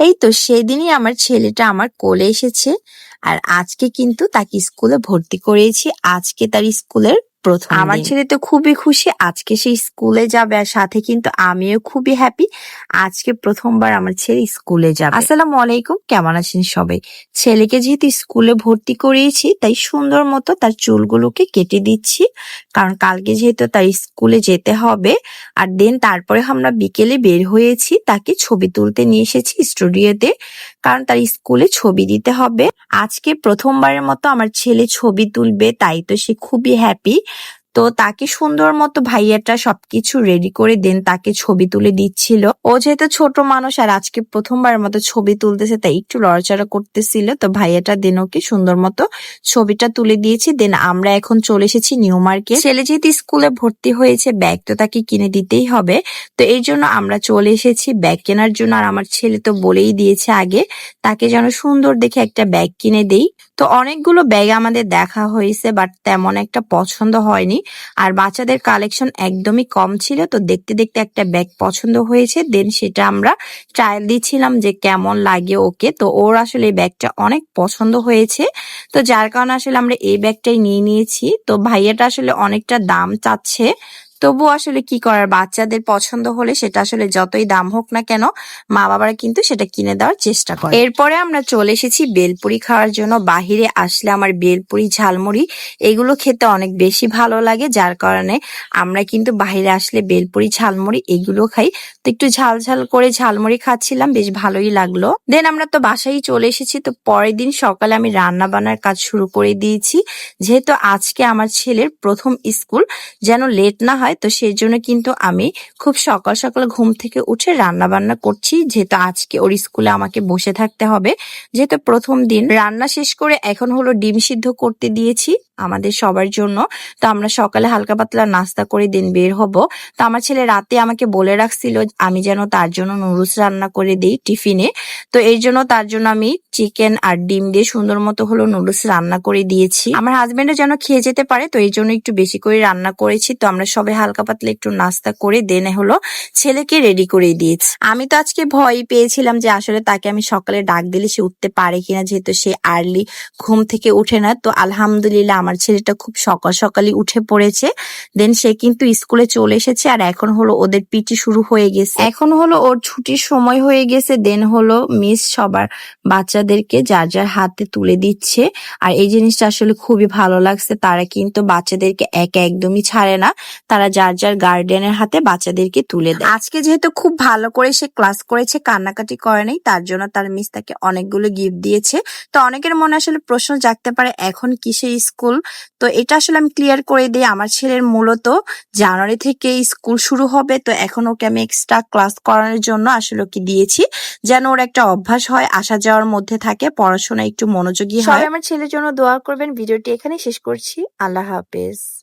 এই তো সেদিনই আমার ছেলেটা আমার কোলে এসেছে। আর আজকে কিন্তু তাকে স্কুলে ভর্তি করিয়েছি। আজকে তার স্কুলের প্রথম আমার ছেলে তো খুবই খুশি। আজকে সে স্কুলে যাবে আর সাথে কিন্তু আমিও খুবই হ্যাপি আজকে প্রথমবার আমার ছেলে স্কুলে যাবে। আসসালামু আলাইকুম কেমন আছেন সবাই? ছেলেকে যেহেতু স্কুলে ভর্তি করিয়েছি তাই সুন্দর মতো তার চুলগুলোকে কেটে দিচ্ছি। কারণ কালকে যেহেতু তার স্কুলে যেতে হবে আর দেন তারপরে আমরা বিকেলে বের হয়েছি তাকে ছবি তুলতে নিয়ে এসেছি স্টুডিওতে। কারণ তার স্কুলে ছবি দিতে হবে। আজকে প্রথমবারের মতো আমার ছেলে ছবি তুলবে তাই তো সে খুবই হ্যাপি তো তাকে সুন্দর মতো ভাইয়াটা সবকিছু রেডি করে দেন, তাকে ছবি তুলে দিচ্ছিল। ও যেহেতু ছোট মানুষ আর আজকে প্রথমবার মতো ছবি তুলতেছে, তাই একটু লড়াচড়া করতেছিল। তো ভাইয়াটা দেন ওকে সুন্দর মতো ছবিটা তুলে দিয়েছি। দেন আমরা এখন চলে এসেছি নিউ মার্কেট। ছেলে যেহেতু স্কুলে ভর্তি হয়েছে, ব্যাগ তো তাকে কিনে দিতেই হবে। তো এই জন্য আমরা চলে এসেছি ব্যাগ কেনার জন্য। আর আমার ছেলে তো বলেই দিয়েছে আগে, তাকে যেন সুন্দর দেখে একটা ব্যাগ কিনে দেই। তো অনেকগুলো ব্যাগ আমাদের দেখা হয়েছে বাট তেমন একটা পছন্দ হয়নি। আর বাচ্চাদের কালেকশন একদমই কম ছিল, তো দেখতে দেখতে একটা ব্যাগ পছন্দ হয়েছে দেন সেটা আমরা ট্রায়াল দিচ্ছিলাম যে কেমন লাগে ওকে। তো ওর আসলে এই ব্যাগটা অনেক পছন্দ হয়েছে, তো যার কারণে আসলে আমরা এই ব্যাগটাই নিয়ে নিয়েছি। তো ভাইয়াটা আসলে অনেকটা দাম চাচ্ছে তবু আসলে কি করার? বাচ্চাদের পছন্দ হলে সেটা আসলে যতই দাম হোক না কেন মা বাবারা কিন্তু সেটা কিনে দেওয়ার চেষ্টা করে। এরপরে আমরা চলে এসেছি বেলপুরি খাওয়ার জন্য। বাহিরে আসলে আমার বেলপুরি, ঝালমুড়ি এগুলো খেতে অনেক বেশি ভালো লাগে। যার কারণে আমরা কিন্তু বাইরে আসলে বেলপুরি, ঝালমুড়ি এগুলো খাই। তো একটু ঝাল ঝাল করে ঝালমুড়ি খাচ্ছিলাম, বেশ ভালোই লাগল। দেন আমরা তো বাসায় চলে এসেছি। তো পরের দিন সকালে আমি রান্না বান্নার কাজ শুরু করে দিয়েছি। যেহেতু আজকে আমার ছেলের প্রথম স্কুল, যেন লেট না হয়, তো সেই জন্য কিন্তু আমি খুব সকাল সকাল ঘুম থেকে উঠে রান্না বান্না করছি। যেহেতু আজকে ওর স্কুলে আমাকে বসে থাকতে হবে, যেহেতু প্রথম দিন। রান্না শেষ করে এখন হলো ডিম সিদ্ধ করতে দিয়েছি। আমাদের সবার জন্য। তো আমরা সকালে হালকা পাতলা নাস্তা করে দিন বের হব। তো আমার ছেলে রাতে আমাকে বলে রাখছিল আমি যেন তার জন্য নুডলস রান্না করে দিই টিফিনে। তো এই জন্য তার জন্য আমি চিকেন আর ডিম দিয়ে সুন্দর মতো হলো নুডলস রান্না করে দিয়েছি। আমার হাজবেন্ডও যেন খেয়ে যেতে পারে, তো এই জন্য একটু বেশি করে রান্না করেছি। তো আমরা সবাই হালকা পাতলা একটু নাস্তা করে দেনে হলো ছেলেকে রেডি করে দিয়েছি। আমি তো আজকে ভয় পেয়েছিলাম যে আসলে তাকে আমি সকালে ডাক দিলে সে উঠতে পারে কিনা, যেহেতু সে আর্লি ঘুম থেকে উঠে না। তো আলহামদুলিল্লাহ আমার ছেলেটা খুব সকাল সকালই উঠে পড়েছে। দেন সে কিন্তু স্কুলে চলে এসেছে আর এখন হলো ওদের পিটি শুরু হয়ে গেছে। এখন হলো ওর ছুটির সময় হয়ে গেছে। দেন হলো মিস সবার বাচ্চাদেরকে যার যার হাতে তুলে দিচ্ছে। আর এই জিনিসটা আসলে খুবই ভালো লাগছে। তারা কিন্তু বাচ্চাদেরকে একা একদমই ছাড়ে না। তারা যার যার গার্ডিয়ানের হাতে বাচ্চাদেরকে তুলে দেয়। আজকে যেহেতু খুব ভালো করে সে ক্লাস করেছে কান্নাকাটি করে নাই তার জন্য তার মিস তাকে অনেকগুলো গিফট দিয়েছে। তো অনেকের মনে আসলে প্রশ্ন জাগতে পারে এখন কিসের স্কুল তো এটা আসলে আমি ক্লিয়ার করে দিই আমার ছেলের মূলত জানুয়ারি থেকে স্কুল শুরু হবে। তো এখন ওকে আমি এক্সট্রা ক্লাস করানোর জন্য আসলে ওকে দিয়েছি। যেন ওর একটা অভ্যাস হয়, আসা যাওয়ার মধ্যে থাকে পড়াশোনা একটু মনোযোগী হয়। আমার ছেলের জন্য দোয়া করবেন। ভিডিওটি এখানে শেষ করছি। আল্লাহ হাফেজ।